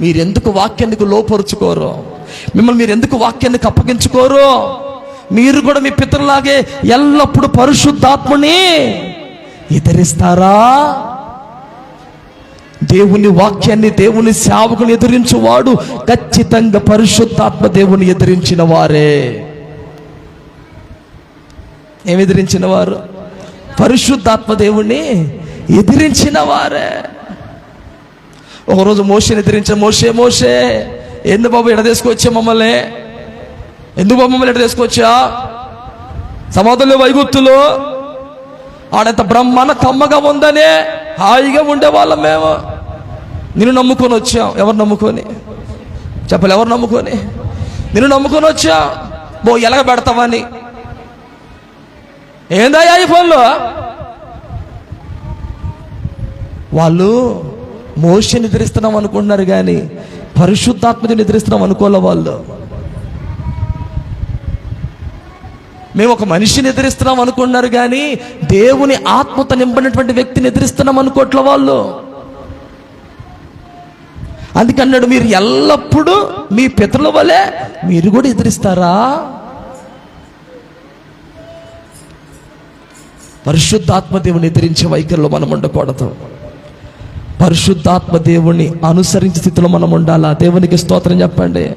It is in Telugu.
మీరెందుకు వాక్యానికి లోపరుచుకోరు? మిమ్మల్ని మీరు ఎందుకు వాక్యానికి అప్పగించుకోరు? మీరు కూడా మీ పితరులాగే ఎల్లప్పుడూ పరిశుద్ధాత్మని ఎదిరిస్తారా? దేవుని వాక్యాన్ని దేవుని సేవకుని ఎదిరించువాడు ఖచ్చితంగా పరిశుద్ధాత్మ దేవుని ఎదిరించిన వారే. ఏమి ఎదిరించిన వారు? పరిశుద్ధాత్మ దేవుణ్ణి ఎదిరించిన వారే. ఒకరోజు మోసే ఎదిరించిన మోసే మోసే ఎందు బాబు ఎడ తీసుకొచ్చా మమ్మల్ని? ఎందుకు బాబు మమ్మల్ని ఎడ తీసుకొచ్చా సమాధులు వైగుప్తులు ఆడంత బ్రహ్మాన కమ్మగా ఉందనే హాయిగా ఉండేవాళ్ళం మేము. నిన్ను నమ్ముకొని వచ్చాం. ఎవరు నమ్ముకొని? చెప్పలే ఎవరు నమ్ముకొని? నిన్ను నమ్ముకొని వచ్చా. బో ఎలాగ పెడతావని ఏందా ఈ ఫోన్లో? వాళ్ళు మోషన్ నిద్రిస్తున్నాం అనుకుంటున్నారు కానీ పరిశుద్ధాత్మని నిద్రిస్తున్నాం అనుకోలే వాళ్ళు? మేము ఒక మనిషిని ఎదిరిస్తున్నాం అనుకున్నారు కానీ దేవుని ఆత్మతో నింపడినటువంటి వ్యక్తిని ఎదిరిస్తున్నాం అనుకోట్ల వాళ్ళు? అందుకన్నాడు మీరు ఎల్లప్పుడూ మీ పితరుల వలె మీరు కూడా ఎదిరిస్తారా పరిశుద్ధాత్మ దేవుని ఎదిరించే వైఖరిలో మనం ఉండకూడదు. పరిశుద్ధాత్మ దేవుణ్ణి అనుసరించే స్థితిలో మనం ఉండాలా? దేవునికి స్తోత్రం చెప్పండి.